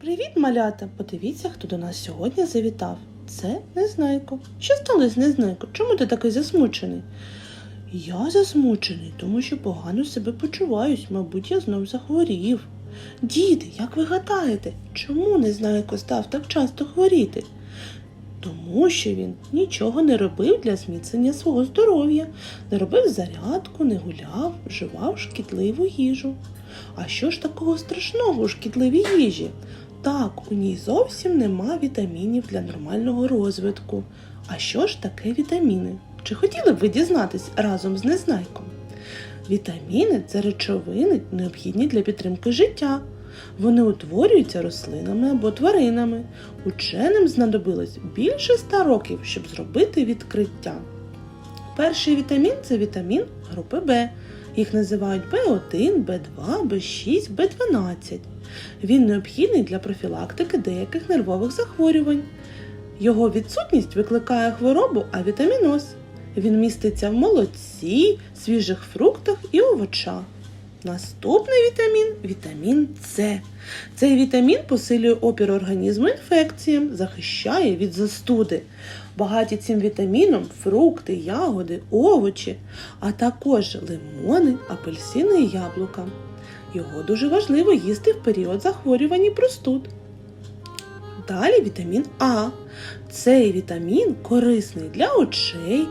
Привіт, малята! Подивіться, хто до нас сьогодні завітав. Це Незнайко. Що сталося, Незнайко? Чому ти такий засмучений? Я засмучений, тому що погано себе почуваюсь, мабуть, я знов захворів. Діти, як ви гадаєте, чому Незнайко став так часто хворіти? Тому що він нічого не робив для зміцнення свого здоров'я, не робив зарядку, не гуляв, вживав шкідливу їжу. А що ж такого страшного у шкідливій їжі? Так, у ній зовсім нема вітамінів для нормального розвитку. А що ж таке вітаміни? Чи хотіли б ви дізнатись разом з незнайком? Вітаміни це речовини, необхідні для підтримки життя. Вони утворюються рослинами або тваринами. Ученим знадобилось більше ста років, щоб зробити відкриття. Перший вітамін це вітамін групи Б. Їх називають Б1, Б2, Б6, Б12. Він необхідний для профілактики деяких нервових захворювань. Його відсутність викликає хворобу авітаміноз. Він міститься в молоці, свіжих фруктах і овочах. Наступний вітамін вітамін С. Цей вітамін посилює опір організму інфекціям, захищає від застуди. Багаті цим вітаміном фрукти, ягоди, овочі, а також лимони, апельсини і яблука. Його дуже важливо їсти в період захворювань і простуд. Далі вітамін А. Цей вітамін корисний для очей,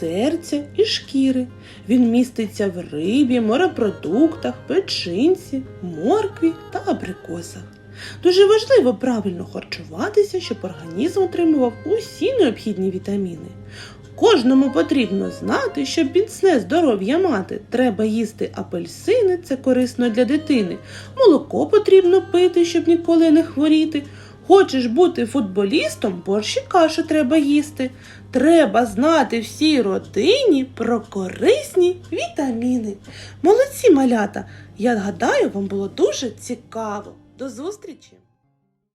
серця і шкіри. Він міститься в рибі, морепродуктах, печінці, моркві та абрикосах. Дуже важливо правильно харчуватися, щоб організм отримував усі необхідні вітаміни. Кожному потрібно знати, щоб міцне здоров'я мати, треба їсти апельсини, це корисно для дитини. Молоко потрібно пити, щоб ніколи не хворіти. Хочеш бути футболістом, борщ і кашу треба їсти. Треба знати всій родині про корисні вітаміни. Молодці малята! Я гадаю, вам було дуже цікаво. До зустрічі!